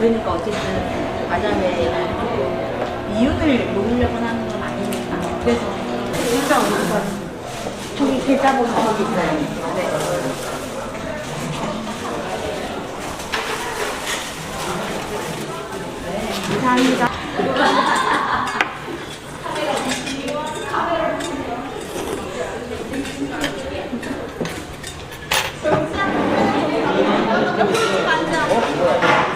그러니까 어쨌든 조금 이윤을 놓으려고 하는 건 아니니까. 그래서 진짜 어디서 저기 계좌 번호 거기 있어요. 네. 감사합니다.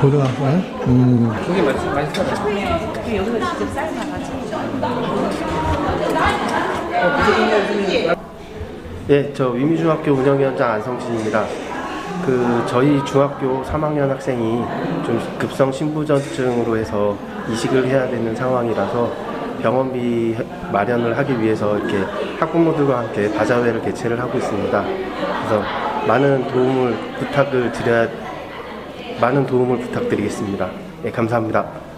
고등학생? 음. 예, 저 위미중학교 운영위원장 안성진입니다. 그 저희 중학교 3학년 학생이 좀 급성 신부전증으로 해서 이식을 해야 되는 상황이라서 병원비 마련을 하기 위해서 이렇게 학부모들과 함께 바자회를 개최를 하고 있습니다. 그래서 많은 도움을 부탁을 드려야 많은 도움을 부탁드리겠습니다. 예, 감사합니다.